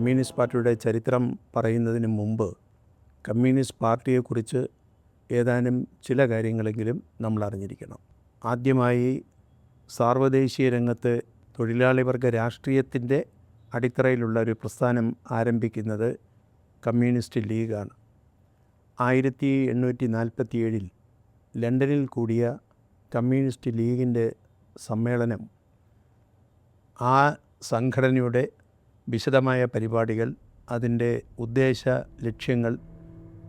Communist പാർട്ടിയുടെ ചരിത്രം പറയുന്നതിന് മുമ്പ് കമ്മ്യൂണിസ്റ്റ് പാർട്ടിയെക്കുറിച്ച് ഏതാനും ചില കാര്യങ്ങളെങ്കിലും നമ്മൾ അറിഞ്ഞിരിക്കണം. ആദ്യമായി സാർവദേശീയ രംഗത്ത് തൊഴിലാളി വർഗ രാഷ്ട്രീയത്തിന്റെ അടിത്തറയിലുള്ള ഒരു പ്രസ്ഥാനം ആരംഭിക്കുന്നത് കമ്മ്യൂണിസ്റ്റ് ലീഗാണ്. ആയിരത്തി എണ്ണൂറ്റി നാൽപ്പത്തി ഏഴിൽ ലണ്ടനിൽ കൂടിയ കമ്മ്യൂണിസ്റ്റ് ലീഗിന്റെ സമ്മേളനം ആ സംഘടനയുടെ വിശദമായ പരിപാടികൾ അതിന്റെ ഉദ്ദേശ ലക്ഷ്യങ്ങൾ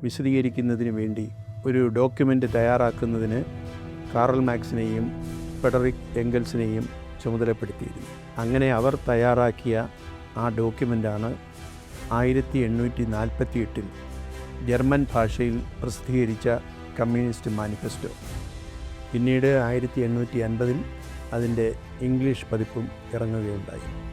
വിശദീകരിക്കുന്നതിന് വേണ്ടി ഒരു ഡോക്യുമെന്റ് തയ്യാറാക്കുന്നതിന് കാറൽ മാക്സിനെയും ഫെഡറിക് എംഗൽസിനെയും ചുമതലപ്പെടുത്തിയിരുന്നു. അങ്ങനെ അവർ തയ്യാറാക്കിയ ആ ഡോക്യുമെന്റാണ് ആയിരത്തി എണ്ണൂറ്റി നാൽപ്പത്തി എട്ടിൽ ജർമ്മൻ ഭാഷയിൽ പ്രസിദ്ധീകരിച്ച കമ്മ്യൂണിസ്റ്റ് മാനിഫെസ്റ്റോ. പിന്നീട് ആയിരത്തി എണ്ണൂറ്റി അൻപതിൽ അതിന്റെ ഇംഗ്ലീഷ് പതിപ്പും ഇറങ്ങുകയുണ്ടായി.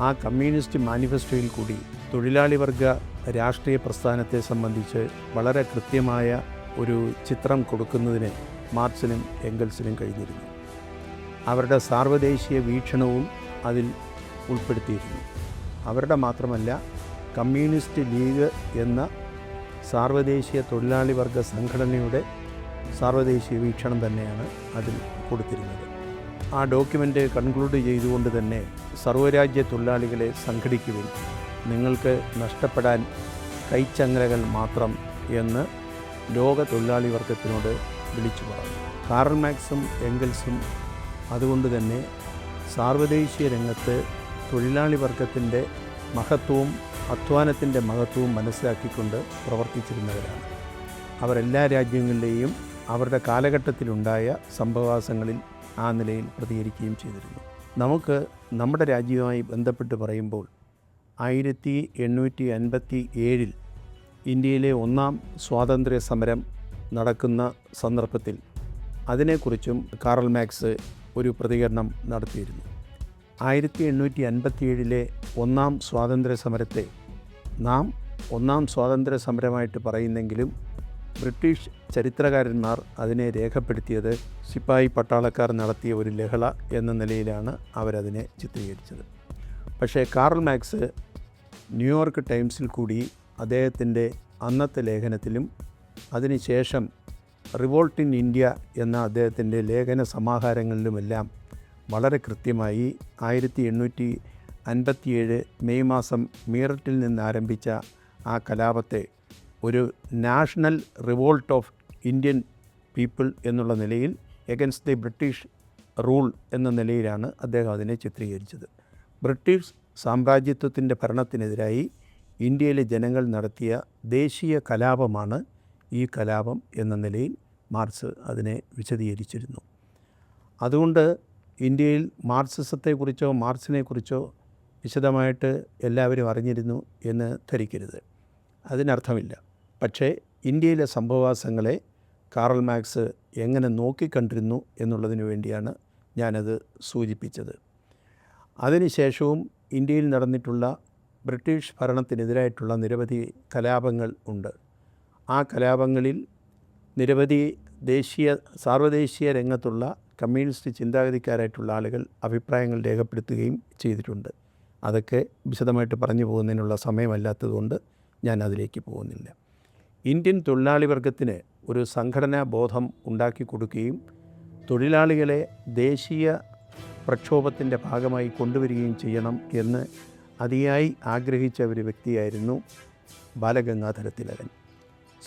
ആ കമ്മ്യൂണിസ്റ്റ് മാനിഫെസ്റ്റോയിൽ കൂടി തൊഴിലാളി വർഗ രാഷ്ട്രീയ പ്രസ്ഥാനത്തെ സംബന്ധിച്ച് വളരെ കൃത്യമായ ഒരു ചിത്രം കൊടുക്കുന്നതിന് മാർക്സിനും എംഗൽസിനും കഴിഞ്ഞിരുന്നു. അവരുടെ സാർവദേശീയ വീക്ഷണവും അതിൽ ഉൾപ്പെടുത്തിയിരുന്നു. അവരുടെ മാത്രമല്ല കമ്മ്യൂണിസ്റ്റ് ലീഗ് എന്ന സാർവദേശീയ തൊഴിലാളി വർഗ സംഘടനയുടെ സാർവദേശീയ വീക്ഷണം തന്നെയാണ് അതിൽ കൊടുത്തിരുന്നത്. ആ ഡോക്യുമെന്റ് കൺക്ലൂഡ് ചെയ്തുകൊണ്ട് തന്നെ സർവരാജ്യ തൊഴിലാളികളെ സംഘടിക്കുവിൻ. നിങ്ങൾക്ക് നഷ്ടപ്പെടാൻ കൈച്ചങ്ങലകൾ മാത്രം എന്ന് ലോക തൊഴിലാളി വർഗത്തിനോട് വിളിച്ചു പറഞ്ഞു. കാറൽ മാക്സും എംഗൽസും അതുകൊണ്ട് തന്നെ സാർവദേശീയ രംഗത്ത് തൊഴിലാളി വർഗത്തിന്റെ മഹത്വവും അധ്വാനത്തിന്റെ മഹത്വവും മനസ്സിലാക്കിക്കൊണ്ട് പ്രവർത്തിച്ചിരുന്നവരാണ്. അവരെല്ലാ രാജ്യങ്ങളിലെയും അവരുടെ കാലഘട്ടത്തിലുണ്ടായ സംഭവവാസങ്ങളിൽ ആ നിലയിൽ പ്രതികരിക്കുകയും ചെയ്തിരുന്നു. നമുക്ക് നമ്മുടെ രാജ്യവുമായി ബന്ധപ്പെട്ട് പറയുമ്പോൾ ആയിരത്തി എണ്ണൂറ്റി അൻപത്തി ഏഴിൽ ഇന്ത്യയിലെ ഒന്നാം സ്വാതന്ത്ര്യ സമരം നടക്കുന്ന സന്ദർഭത്തിൽ അതിനെക്കുറിച്ചും കാറൽ മാക്സ് ഒരു പ്രതികരണം നടത്തിയിരുന്നു. ആയിരത്തി എണ്ണൂറ്റി അൻപത്തിയേഴിലെ ഒന്നാം സ്വാതന്ത്ര്യ സമരത്തെ നാം ഒന്നാം സ്വാതന്ത്ര്യ സമരമായിട്ട് പറയുന്നെങ്കിലും ബ്രിട്ടീഷ് ചരിത്രകാരന്മാർ അതിനെ രേഖപ്പെടുത്തിയത് സിപ്പായി പട്ടാളക്കാർ നടത്തിയ ഒരു ലഹള എന്ന നിലയിലാണ് അവരതിനെ ചിത്രീകരിച്ചത്. പക്ഷേ കാർൾ മാക്സ് ന്യൂയോർക്ക് ടൈംസിൽ കൂടി അദ്ദേഹത്തിന്റെ അന്നത്തെ ലേഖനത്തിലും അതിനുശേഷം റിവോൾട്ട് ഇൻ ഇന്ത്യ എന്ന അദ്ദേഹത്തിന്റെ ലേഖന സമാഹാരങ്ങളിലുമെല്ലാം വളരെ കൃത്യമായി ആയിരത്തി എണ്ണൂറ്റി അൻപത്തിയേഴ് മെയ് മാസം മീററ്റിൽ നിന്ന് ആരംഭിച്ച ആ കലാപത്തെ ഒരു national revolt of Indian people എന്നുള്ള നിലയിൽ എഗൻസ്റ്റ് ദി ബ്രിട്ടീഷ് റൂൾ എന്ന നിലയിലാണ് അദ്ദേഹം അതിനെ ചിത്രീകരിച്ചത്. ബ്രിട്ടീഷ് സാമ്രാജ്യത്വത്തിന്റെ ഭരണത്തിനെതിരായി ഇന്ത്യയിലെ ജനങ്ങൾ നടത്തിയ ദേശീയ കലാപമാണ് ഈ കലാപം എന്ന നിലയിൽ മാർക്സ് അതിനെ വിശദീകരിച്ചിരുന്നു. അതുകൊണ്ട് ഇന്ത്യയിൽ മാർക്സിസത്തെക്കുറിച്ചോ മാർക്സിനെക്കുറിച്ചോ വിശദമായിട്ട് എല്ലാവരും അറിഞ്ഞിരുന്നു എന്ന് ധരിക്കരുത്. അതിനർത്ഥമില്ല. പക്ഷേ ഇന്ത്യയിലെ സംഭവവാസങ്ങളെ കാറൽ മാക്സ് എങ്ങനെ നോക്കിക്കണ്ടിരുന്നു എന്നുള്ളതിന് വേണ്ടിയാണ് ഞാനത് സൂചിപ്പിച്ചത്. അതിനുശേഷവും ഇന്ത്യയിൽ നടന്നിട്ടുള്ള ബ്രിട്ടീഷ് ഭരണത്തിനെതിരായിട്ടുള്ള നിരവധി കലാപങ്ങൾ ഉണ്ട്. ആ കലാപങ്ങളിൽ നിരവധി ദേശീയ സാർവദേശീയ രംഗത്തുള്ള കമ്മ്യൂണിസ്റ്റ് ചിന്താഗതിക്കാരായിട്ടുള്ള ആളുകൾ അഭിപ്രായങ്ങൾ രേഖപ്പെടുത്തുകയും ചെയ്തിട്ടുണ്ട്. അതൊക്കെ വിശദമായിട്ട് പറഞ്ഞു പോകുന്നതിനുള്ള സമയമല്ലാത്തതുകൊണ്ട് ഞാൻ അതിലേക്ക് പോകുന്നില്ല. ഇന്ത്യൻ തൊഴിലാളി വർഗത്തിന് ഒരു സംഘടനാ ബോധം ഉണ്ടാക്കി കൊടുക്കുകയും തൊഴിലാളികളെ ദേശീയ പ്രക്ഷോഭത്തിന്റെ ഭാഗമായി കൊണ്ടുവരികയും ചെയ്യണം എന്ന് അതിയായി ആഗ്രഹിച്ച ഒരു വ്യക്തിയായിരുന്നു ബാലഗംഗാധര തിലകൻ.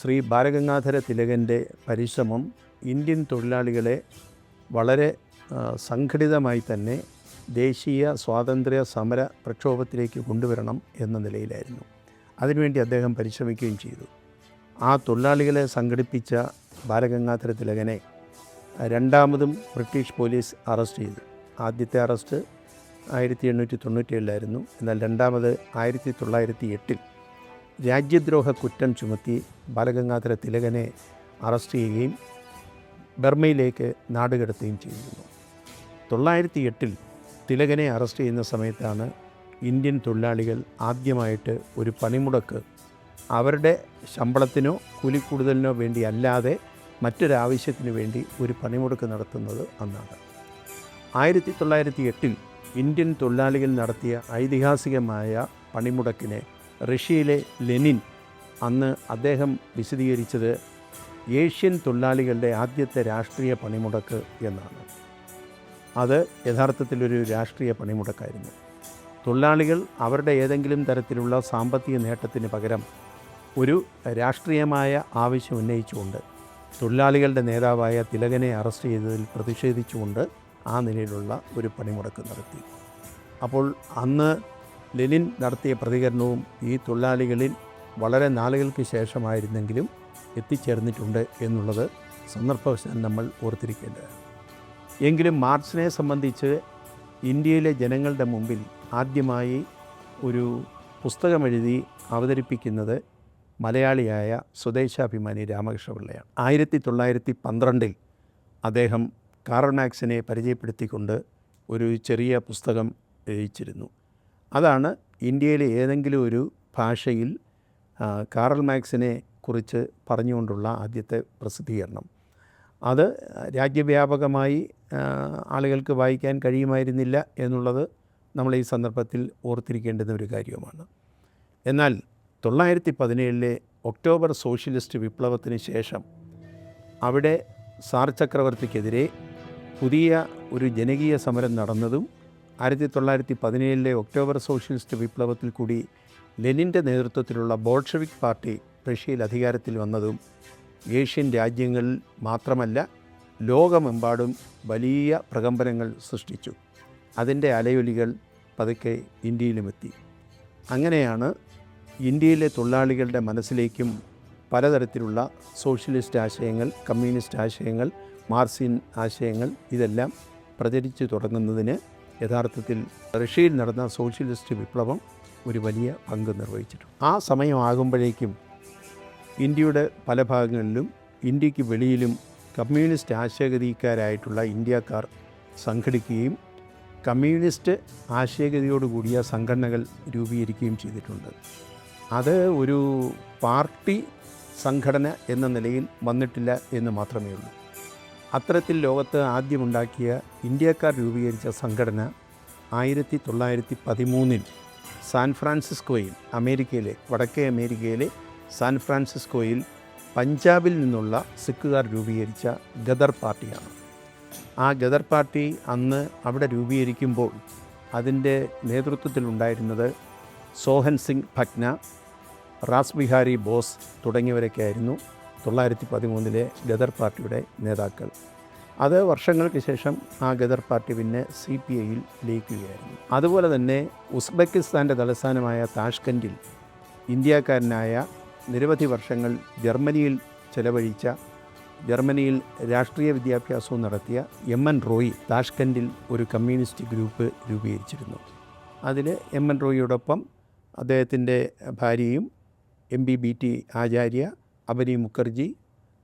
ശ്രീ ബാലഗംഗാധര തിലകന്റെ പരിശ്രമം ഇന്ത്യൻ തൊഴിലാളികളെ വളരെ സംഘടിതമായി തന്നെ ദേശീയ സ്വാതന്ത്ര്യ സമര പ്രക്ഷോഭത്തിലേക്ക് കൊണ്ടുവരണം എന്ന നിലയിലായിരുന്നു. അതിനുവേണ്ടി അദ്ദേഹം പരിശ്രമിക്കുകയും ചെയ്തു. ആ തൊഴിലാളികളെ സംഘടിപ്പിച്ച ബാലഗംഗാധര തിലകനെ രണ്ടാമതും ബ്രിട്ടീഷ് പോലീസ് അറസ്റ്റ് ചെയ്തു. ആദ്യത്തെ അറസ്റ്റ് ആയിരത്തി എണ്ണൂറ്റി തൊണ്ണൂറ്റിയേഴിലായിരുന്നു എന്നാൽ രണ്ടാമത് ആയിരത്തി തൊള്ളായിരത്തി എട്ടിൽ രാജ്യദ്രോഹ കുറ്റം ചുമത്തി ബാലഗംഗാധര തിലകനെ അറസ്റ്റ് ചെയ്യുകയും ബർമയിലേക്ക് നാടുകടത്തുകയും ചെയ്തിരുന്നു. തൊള്ളായിരത്തി എട്ടിൽ തിലകനെ അറസ്റ്റ് ചെയ്യുന്ന സമയത്താണ് ഇന്ത്യൻ തൊഴിലാളികൾ ആദ്യമായിട്ട് ഒരു പണിമുടക്ക് അവരുടെ ശമ്പളത്തിനോ കൂലിക്കൂടുതലിനോ വേണ്ടി അല്ലാതെ മറ്റൊരാവശ്യത്തിന് വേണ്ടി ഒരു പണിമുടക്ക് നടത്തുന്നത് അന്നാണ്. ആയിരത്തി തൊള്ളായിരത്തി എട്ടിൽ ഇന്ത്യൻ തൊഴിലാളികൾ നടത്തിയ ഐതിഹാസികമായ പണിമുടക്കിനെ റഷ്യയിലെ ലെനിൻ അന്ന് അദ്ദേഹം വിശദീകരിച്ചത് ഏഷ്യൻ തൊഴിലാളികളുടെ ആദ്യത്തെ രാഷ്ട്രീയ പണിമുടക്ക് എന്നാണ്. അത് യഥാർത്ഥത്തിലൊരു രാഷ്ട്രീയ പണിമുടക്കായിരുന്നു. തൊഴിലാളികൾ അവരുടെ ഏതെങ്കിലും തരത്തിലുള്ള സാമ്പത്തിക നേട്ടത്തിന് പകരം ഒരു രാഷ്ട്രീയമായ ആവശ്യം ഉന്നയിച്ചുകൊണ്ട് തൊഴിലാളികളുടെ നേതാവായ തിലകനെ അറസ്റ്റ് ചെയ്തതിൽ പ്രതിഷേധിച്ചുകൊണ്ട് ആ നിലയിലുള്ള ഒരു പണിമുടക്ക് നടത്തി. അപ്പോൾ അന്ന് ലെനിൻ നടത്തിയ പ്രതികരണവും ഈ തൊഴിലാളികളിൽ വളരെ നാളുകൾക്ക് ശേഷമായിരുന്നെങ്കിലും എത്തിച്ചേർന്നിട്ടുണ്ട് എന്നുള്ളത് സന്ദർഭവശാൽ നമ്മൾ ഓർത്തിരിക്കേണ്ടതാണ്. എങ്കിലും മാർച്ചിനെ സംബന്ധിച്ച് ഇന്ത്യയിലെ ജനങ്ങളുടെ മുമ്പിൽ ആദ്യമായി ഒരു പുസ്തകമെഴുതി അവതരിപ്പിക്കുന്നത് മലയാളിയായ സ്വദേശാഭിമാനി രാമകൃഷ്ണപിള്ളയാണ്. ആയിരത്തി തൊള്ളായിരത്തി പന്ത്രണ്ടിൽ അദ്ദേഹം കാറൽ മാക്സിനെ പരിചയപ്പെടുത്തിക്കൊണ്ട് ഒരു ചെറിയ പുസ്തകം രചിച്ചിരുന്നു. അതാണ് ഇന്ത്യയിലെ ഏതെങ്കിലും ഒരു ഭാഷയിൽ കാറൽ മാക്സിനെ കുറിച്ച് പറഞ്ഞുകൊണ്ടുള്ള ആദ്യത്തെ പ്രസിദ്ധീകരണം. അത് രാജ്യവ്യാപകമായി ആളുകൾക്ക് വായിക്കാൻ കഴിയുമായിരുന്നില്ല എന്നുള്ളത് നമ്മൾ ഈ സന്ദർഭത്തിൽ ഓർത്തിരിക്കേണ്ടുന്ന ഒരു കാര്യവുമാണ്. എന്നാൽ തൊള്ളായിരത്തി പതിനേഴിലെ ഒക്ടോബർ സോഷ്യലിസ്റ്റ് വിപ്ലവത്തിന് ശേഷം അവിടെ സാർ ചക്രവർത്തിക്കെതിരെ പുതിയ ഒരു ജനകീയ സമരം നടന്നതും ആയിരത്തി തൊള്ളായിരത്തി പതിനേഴിലെ ഒക്ടോബർ സോഷ്യലിസ്റ്റ് വിപ്ലവത്തിൽ കൂടി ലെനിന്റെ നേതൃത്വത്തിലുള്ള ബോൾഷവിക് പാർട്ടി റഷ്യയിൽ അധികാരത്തിൽ വന്നതും ഏഷ്യൻ രാജ്യങ്ങളിൽ മാത്രമല്ല ലോകമെമ്പാടും വലിയ പ്രകമ്പനങ്ങൾ സൃഷ്ടിച്ചു. അതിന്റെ അലയൊലികൾ പതുക്കെ ഇന്ത്യയിലുമെത്തി. അങ്ങനെയാണ് ഇന്ത്യയിലെ തൊഴിലാളികളുടെ മനസ്സിലേക്കും പലതരത്തിലുള്ള സോഷ്യലിസ്റ്റ് ആശയങ്ങൾ കമ്മ്യൂണിസ്റ്റ് ആശയങ്ങൾ മാർസിൻ ആശയങ്ങൾ ഇതെല്ലാം പ്രചരിച്ചു തുടങ്ങുന്നതിന് യഥാർത്ഥത്തിൽ റഷ്യയിൽ നടന്ന സോഷ്യലിസ്റ്റ് വിപ്ലവം ഒരു വലിയ പങ്ക് നിർവഹിച്ചിട്ടുണ്ട്. ആ സമയമാകുമ്പോഴേക്കും ഇന്ത്യയുടെ പല ഭാഗങ്ങളിലും ഇന്ത്യയ്ക്ക് വെളിയിലും കമ്മ്യൂണിസ്റ്റ് ആശയഗതിക്കാരായിട്ടുള്ള ഇന്ത്യക്കാർ സംഘടിക്കുകയും കമ്മ്യൂണിസ്റ്റ് ആശയഗതിയോടുകൂടിയ സംഘടനകൾ രൂപീകരിക്കുകയും ചെയ്തിട്ടുണ്ട്. അത് ഒരു പാർട്ടി സംഘടന എന്ന നിലയിൽ വന്നിട്ടില്ല എന്ന് മാത്രമേ ഉള്ളൂ. അത്തരത്തിൽ ലോകത്ത് ആദ്യമുണ്ടാക്കിയ ഇന്ത്യക്കാർ രൂപീകരിച്ച സംഘടന ആയിരത്തി തൊള്ളായിരത്തി പതിമൂന്നിൽ സാൻ ഫ്രാൻസിസ്കോയിൽ അമേരിക്കയിലെ വടക്കേ അമേരിക്കയിലെ സാൻ ഫ്രാൻസിസ്കോയിൽ പഞ്ചാബിൽ നിന്നുള്ള സിഖുകാർ രൂപീകരിച്ച ഗദർ പാർട്ടിയാണ്. ആ ഗദർ പാർട്ടി അന്ന് അവിടെ രൂപീകരിക്കുമ്പോൾ അതിന്റെ നേതൃത്വത്തിലുണ്ടായിരുന്നത് സോഹൻ സിംഗ് ഭഗ്ന റാസ് ബിഹാരി ബോസ് തുടങ്ങിയവരൊക്കെ ആയിരുന്നു തൊള്ളായിരത്തി പതിമൂന്നിലെ ഗദർ പാർട്ടിയുടെ നേതാക്കൾ. അത് വർഷങ്ങൾക്ക് ശേഷം ആ ഗദർ പാർട്ടി പിന്നെ സി പി ഐയിൽ ലയിക്കുകയായിരുന്നു. അതുപോലെ തന്നെ ഉസ്ബെക്കിസ്ഥാന്റെ തലസ്ഥാനമായ താഷ്കൻഡിൽ ഇന്ത്യക്കാരനായ നിരവധി വർഷങ്ങൾ ജർമ്മനിയിൽ ചെലവഴിച്ച ജർമ്മനിയിൽ രാഷ്ട്രീയ വിദ്യാഭ്യാസവും നടത്തിയ എം എൻ റോയി താഷ്കൻഡിൽ ഒരു കമ്മ്യൂണിസ്റ്റ് ഗ്രൂപ്പ് രൂപീകരിച്ചിരുന്നു. അതിൽ എം എൻ റോയിയോടൊപ്പം അദ്ദേഹത്തിന്റെ ഭാര്യയും M B B T Acharya Abani Mukherji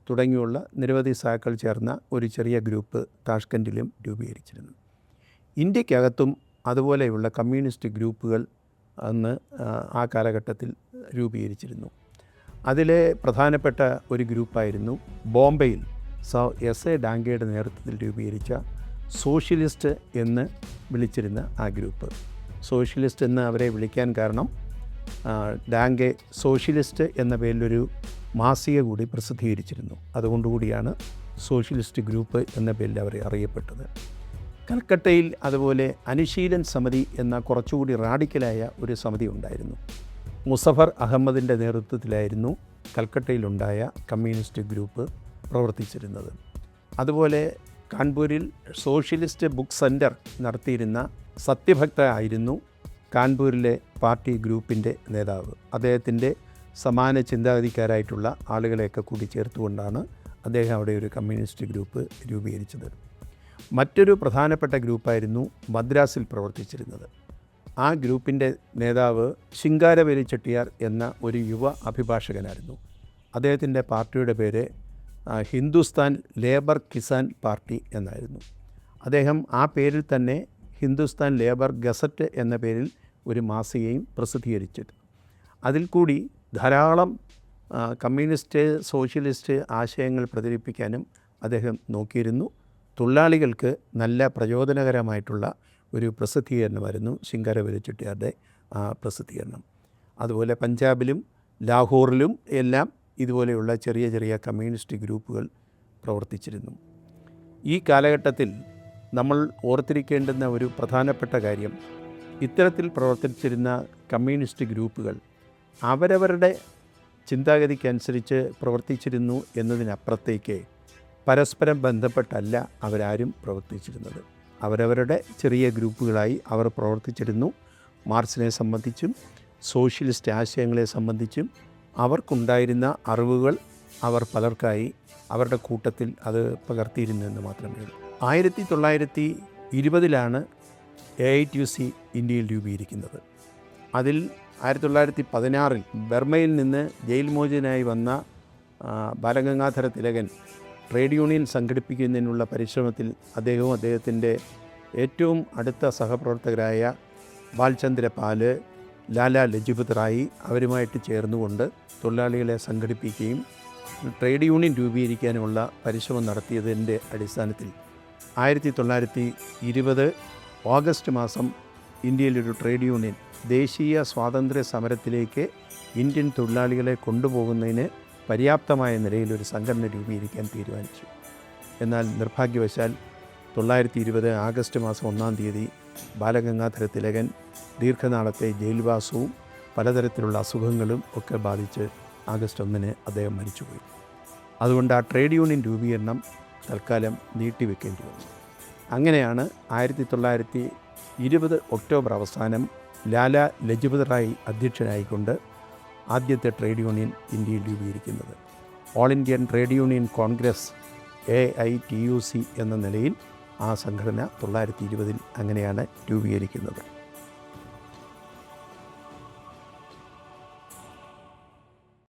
തുടങ്ങിയുള്ള നിരവധി സാക്കൾ ചേർന്ന ഒരു ചെറിയ ഗ്രൂപ്പ് താഷ്കൻഡിലും രൂപീകരിച്ചിരുന്നു. ഇന്ത്യക്കകത്തും അതുപോലെയുള്ള കമ്മ്യൂണിസ്റ്റ് ഗ്രൂപ്പുകൾ അന്ന് ആ, കാലഘട്ടത്തിൽ രൂപീകരിച്ചിരുന്നു. അതിലെ പ്രധാനപ്പെട്ട ഒരു ഗ്രൂപ്പായിരുന്നു ബോംബെയിൽ സ എസ് എ ഡാങ്കയുടെ നേതൃത്വത്തിൽ രൂപീകരിച്ച സോഷ്യലിസ്റ്റ് എന്ന് വിളിച്ചിരുന്ന ആ ഗ്രൂപ്പ്. സോഷ്യലിസ്റ്റ് എന്ന് അവരെ വിളിക്കാൻ കാരണം ഡാങ്കെ സോഷ്യലിസ്റ്റ് എന്ന പേരിലൊരു മാസിക കൂടി പ്രസിദ്ധീകരിച്ചിരുന്നു. അതുകൊണ്ടുകൂടിയാണ് സോഷ്യലിസ്റ്റ് ഗ്രൂപ്പ് എന്ന പേരിൽ അവർ അറിയപ്പെട്ടത്. കൽക്കട്ടയിൽ അതുപോലെ അനുശീലൻ സമിതി എന്ന കുറച്ചുകൂടി റാഡിക്കലായ ഒരു സമിതി ഉണ്ടായിരുന്നു. മുസഫർ അഹമ്മദിന്റെ നേതൃത്വത്തിലായിരുന്നു കൽക്കട്ടയിലുണ്ടായ കമ്മ്യൂണിസ്റ്റ് ഗ്രൂപ്പ് പ്രവർത്തിച്ചിരുന്നത്. അതുപോലെ കാൺപൂരിൽ സോഷ്യലിസ്റ്റ് ബുക്ക് സെന്റർ നടത്തിയിരുന്ന സത്യഭക്ത ആയിരുന്നു കാൺപൂരിലെ പാർട്ടി ഗ്രൂപ്പിന്റെ നേതാവ്. അദ്ദേഹത്തിന്റെ സമാന ചിന്താഗതിക്കാരായിട്ടുള്ള ആളുകളെയൊക്കെ കൂടി ചേർത്തുകൊണ്ടാണ് അദ്ദേഹം അവിടെ ഒരു കമ്മ്യൂണിസ്റ്റ് ഗ്രൂപ്പ് രൂപീകരിച്ചത്. മറ്റൊരു പ്രധാനപ്പെട്ട ഗ്രൂപ്പായിരുന്നു മദ്രാസിൽ പ്രവർത്തിച്ചിരുന്നത്. ആ ഗ്രൂപ്പിന്റെ നേതാവ് ശിങ്കാരവേലി ചെട്ടിയാർ എന്ന ഒരു യുവ അഭിഭാഷകനായിരുന്നു. അദ്ദേഹത്തിന്റെ പാർട്ടിയുടെ പേര് ഹിന്ദുസ്ഥാൻ ലേബർ കിസാൻ പാർട്ടി എന്നായിരുന്നു. അദ്ദേഹം ആ പേരിൽ തന്നെ ഹിന്ദുസ്ഥാൻ ലേബർ ഗസറ്റ് എന്ന പേരിൽ ഒരു മാസികയും പ്രസിദ്ധീകരിച്ചിരുന്നു അതിൽ കൂടി ധാരാളം കമ്മ്യൂണിസ്റ്റ് സോഷ്യലിസ്റ്റ് ആശയങ്ങൾ പ്രചരിപ്പിക്കാനും അദ്ദേഹം നോക്കിയിരുന്നു. തൊഴിലാളികൾക്ക് നല്ല പ്രചോദനകരമായിട്ടുള്ള ഒരു പ്രസിദ്ധീകരണമായിരുന്നു ശിങ്കാരവേലി ചുട്ടിയാരുടെ ആ പ്രസിദ്ധീകരണം. അതുപോലെ പഞ്ചാബിലും ലാഹോറിലും എല്ലാം ഇതുപോലെയുള്ള ചെറിയ ചെറിയ കമ്മ്യൂണിസ്റ്റ് ഗ്രൂപ്പുകൾ പ്രവർത്തിച്ചിരുന്നു. ഈ കാലഘട്ടത്തിൽ നമ്മൾ ഓർത്തിരിക്കേണ്ടുന്ന ഒരു പ്രധാനപ്പെട്ട കാര്യം ഇത്തരത്തിൽ പ്രവർത്തിച്ചിരുന്ന കമ്മ്യൂണിസ്റ്റ് ഗ്രൂപ്പുകൾ അവരവരുടെ ചിന്താഗതിക്കനുസരിച്ച് പ്രവർത്തിച്ചിരുന്നു എന്നതിനപ്പുറത്തേക്ക് പരസ്പരം ബന്ധപ്പെട്ടല്ല അവരാരും പ്രവർത്തിച്ചിരുന്നത്. അവരവരുടെ ചെറിയ ഗ്രൂപ്പുകളായി അവർ പ്രവർത്തിച്ചിരുന്നു. മാർക്സിനെ സംബന്ധിച്ചും സോഷ്യലിസ്റ്റ് ആശയങ്ങളെ സംബന്ധിച്ചും അവർക്കുണ്ടായിരുന്ന അറിവുകൾ അവർ പലർക്കായി അവരുടെ കൂട്ടത്തിൽ അത് പകർത്തിയിരുന്നു എന്ന് മാത്രമേ ഉള്ളൂ. ആയിരത്തി തൊള്ളായിരത്തി ഇരുപതിലാണ് A I T U C ഇന്ത്യയിൽ രൂപീകരിക്കുന്നത്. അതിൽ ആയിരത്തി തൊള്ളായിരത്തി പതിനാറിൽ ബർമയിൽ നിന്ന് ജയിൽ മോചനായി വന്ന ബാലഗംഗാധര തിലകൻ ട്രേഡ് യൂണിയൻ സംഘടിപ്പിക്കുന്നതിനുള്ള പരിശ്രമത്തിൽ അദ്ദേഹവും അദ്ദേഹത്തിന്റെ ഏറ്റവും അടുത്ത സഹപ്രവർത്തകരായ ബാൽചന്ദ്ര പാൽ ലാല ലജ്പത് റായി അവരുമായിട്ട് ചേർന്നുകൊണ്ട് തൊഴിലാളികളെ സംഘടിപ്പിക്കുകയും ട്രേഡ് യൂണിയൻ രൂപീകരിക്കാനുമുള്ള പരിശ്രമം നടത്തിയതിന്റെ അടിസ്ഥാനത്തിൽ ആയിരത്തി തൊള്ളായിരത്തി ഇരുപത് ഓഗസ്റ്റ് മാസം ഇന്ത്യയിലൊരു ട്രേഡ് യൂണിയൻ ദേശീയ സ്വാതന്ത്ര്യ സമരത്തിലേക്ക് ഇന്ത്യൻ തൊഴിലാളികളെ കൊണ്ടുപോകുന്നതിന് പര്യാപ്തമായ നിലയിൽ ഒരു സംഘടന രൂപീകരിക്കാൻ തീരുമാനിച്ചു. എന്നാൽ നിർഭാഗ്യവശാൽ തൊള്ളായിരത്തി ഇരുപത് ആഗസ്റ്റ് മാസം ഒന്നാം തീയതി ബാലഗംഗാധര തിലകൻ ദീർഘനാളത്തെ ജയിൽവാസവും പലതരത്തിലുള്ള അസുഖങ്ങളും ഒക്കെ ബാധിച്ച് ആഗസ്റ്റ് ഒന്നിന് അദ്ദേഹം മരിച്ചുപോയി. അതുകൊണ്ട് ആ ട്രേഡ് യൂണിയൻ രൂപീകരണം തൽക്കാലം നീട്ടിവെക്കേണ്ടി വന്നു. അങ്ങനെയാണ് ആയിരത്തി തൊള്ളായിരത്തി ഇരുപത് ഒക്ടോബർ അവസാനം ലാല ലജ്പത് റായ് അധ്യക്ഷനായിക്കൊണ്ട് ആദ്യത്തെ ട്രേഡ് യൂണിയൻ ഇന്ത്യയിൽ രൂപീകരിക്കുന്നത്. All Indian trade union congress A I T U C എന്ന നിലയിൽ ആ സംഘടന തൊള്ളായിരത്തി ഇരുപതിൽ അങ്ങനെയാണ് രൂപീകരിക്കുന്നത്.